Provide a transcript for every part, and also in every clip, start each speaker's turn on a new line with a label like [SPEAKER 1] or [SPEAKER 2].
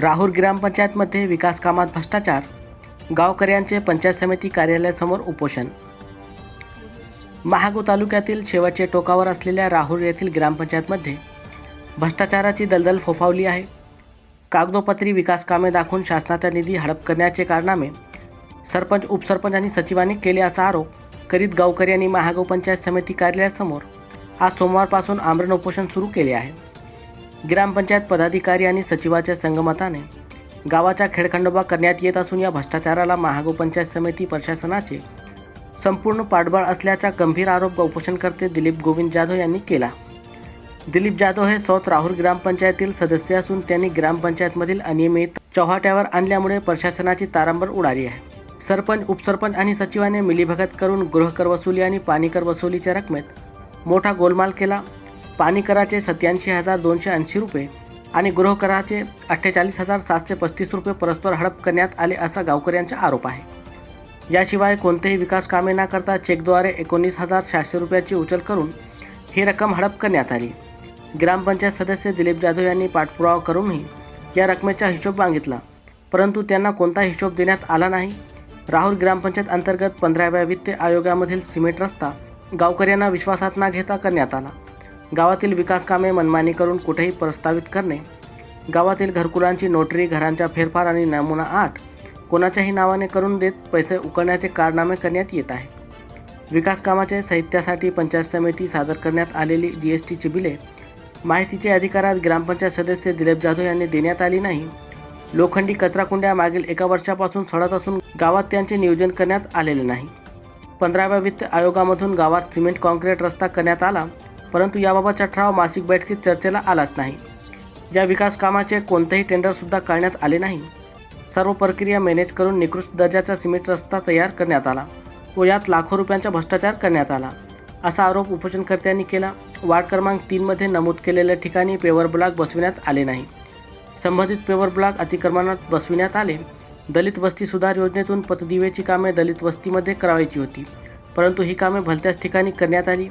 [SPEAKER 1] राहूर ग्रामपंचायतमध्ये विकास कामात भ्रष्टाचार गावकऱ्यांचे पंचायत समिती कार्यालयासमोर उपोषण. महागो तालुक्यातील शेवटचे टोकावर असलेल्या राहूर येथील ग्रामपंचायतमध्ये भ्रष्टाचाराची दलदल फोफावली आहे. कागदोपत्री विकास कामे दाखवून शासनाचा निधी हडप करण्याचे कारनामे सरपंच उपसरपंच आणि सचिवांनी केले असा आरोप करीत गावकऱ्यांनी महागाव पंचायत समिती कार्यालयासमोर आज सोमवारपासून आमरण उपोषण सुरू केले आहे. ग्रामपंचायत पदाधिकारी आणि सचिवाच्या संगमताने गावाचा खेळखंडोबा करण्यात येत असून या भ्रष्टाचाराला महागो पंचायत समिती प्रशासनाचे संपूर्ण पाठबळ असल्याचा गंभीर आरोप उपोषणकर्ते दिलीप गोविंद जाधव यांनी केला. दिलीप जाधव हे स्वत राहुल ग्रामपंचायतील सदस्य असून त्यांनी ग्रामपंचायतमधील अनियमित चौहाट्यावर आणल्यामुळे प्रशासनाची तारांबळ उडाली आहे. सरपंच उपसरपंच आणि सचिवाने मिलीभगत करून गृहकर वसुली आणि पाणीकर वसुलीच्या रकमेत मोठा गोलमाल केला. पाणीकराचे सत्याऐंशी हजार दोनशे ऐंशी रुपये आणि गृहकराचे अठ्ठेचाळीस हजार सातशे पस्तीस रुपये परस्पर हडप करण्यात आले असा गावकऱ्यांचा आरोप आहे. याशिवाय कोणतेही विकास कामे न करता चेकद्वारे एकोणीस हजार सहाशे रुपयाची उचल करून ही रक्कम हडप करण्यात आली. ग्रामपंचायत सदस्य दिलीप जाधव यांनी पाठपुरावा करूनही या रकमेचा हिशोब मागितला परंतु त्यांना कोणता हिशोब देण्यात आला नाही. राहुल ग्रामपंचायत अंतर्गत पंधराव्या वित्त आयोगामधील सिमेंट रस्ता गावकऱ्यांना विश्वासात न घेता करण्यात आला. गावातील विकास कामे मनमानी करून कुठेही प्रस्तावित करणे गावातील घरकुलांची नोटरी घरांच्या फेरफार आणि नमुना आठ कोणाच्याही नावाने करून देत पैसे उकळण्याचे कारनामे करण्यात येत आहे. विकास कामाचे साहित्यासाठी पंचायत समिती सादर करण्यात आलेली जी एस टीची बिले माहितीचे अधिकारात ग्रामपंचायत सदस्य दिलीप जाधव यांनी देण्यात आली नाही. लोखंडी कचराकुंड्या मागील एका वर्षापासून सडत असून गावात त्यांचे नियोजन करण्यात आलेले नाही. पंधराव्या वित्त आयोगामधून गावात सिमेंट कॉन्क्रीट रस्ता करण्यात आला. परंतु याबाबतचा ठराव मासिक बैठकीत चर्चेला आलाच नाही. या विकास कामाचे कोणतेही टेंडरसुद्धा काढण्यात आले नाही. सर्व प्रक्रिया मॅनेज करून निकृष्ट दर्जाचा सिमेंट रस्ता तयार करण्यात आला व यात लाखो रुपयांचा भ्रष्टाचार करण्यात आला. असा आरोप उपोषणकर्त्यांनी केला. वार्ड क्रमांक तीनमध्ये नमूद केलेल्या ठिकाणी पेवर ब्लॉक बसविण्यात आले नाही. संबंधित पेवर ब्लॉक अतिक्रमणात बसविण्यात आले. दलित वस्ती सुधार योजनेतून पतदिवेची कामे दलित वस्तीमध्ये करावायची होती. परंतु ही कामे भलत्याच ठिकाणी करण्यात आली.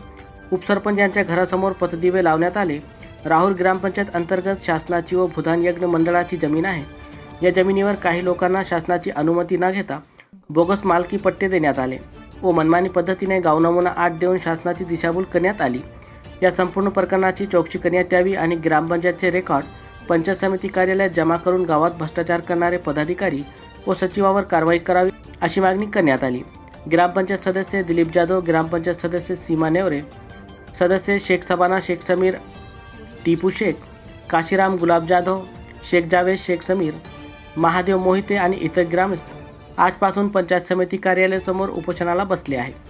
[SPEAKER 1] उपसरपंच यांच्या घरासमोर पथदिवे लावण्यात आले. राहुल ग्रामपंचायत अंतर्गत शासनाची व भूधान यज्ञ मंडळाची जमीन आहे. या जमिनीवर काही लोकांना शासनाची अनुमती न घेता बोगस मालकी पट्टे देण्यात आले व मनमानी पद्धतीने गावनमुना आठ देऊन शासनाची दिशाभूल करण्यात आली. या संपूर्ण प्रकरणाची चौकशी करण्यात यावी आणि ग्रामपंचायतचे रेकॉर्ड पंचायत समिती कार्यालयात जमा करून गावात भ्रष्टाचार करणारे पदाधिकारी व सचिवावर कारवाई करावी अशी मागणी करण्यात आली. ग्रामपंचायत सदस्य दिलीप जाधव ग्रामपंचायत सदस्य सीमा नेवरे सदस्य शेख सबाना शेख समीर टिपू शेख काशीराम गुलाब जाधव शेख जावेद शेख समीर महादेव मोहिते आणि इतर ग्रामस्थ आजपासून पंचायत समिती कार्यालयासमोर उपोषणाला बसले आहेत.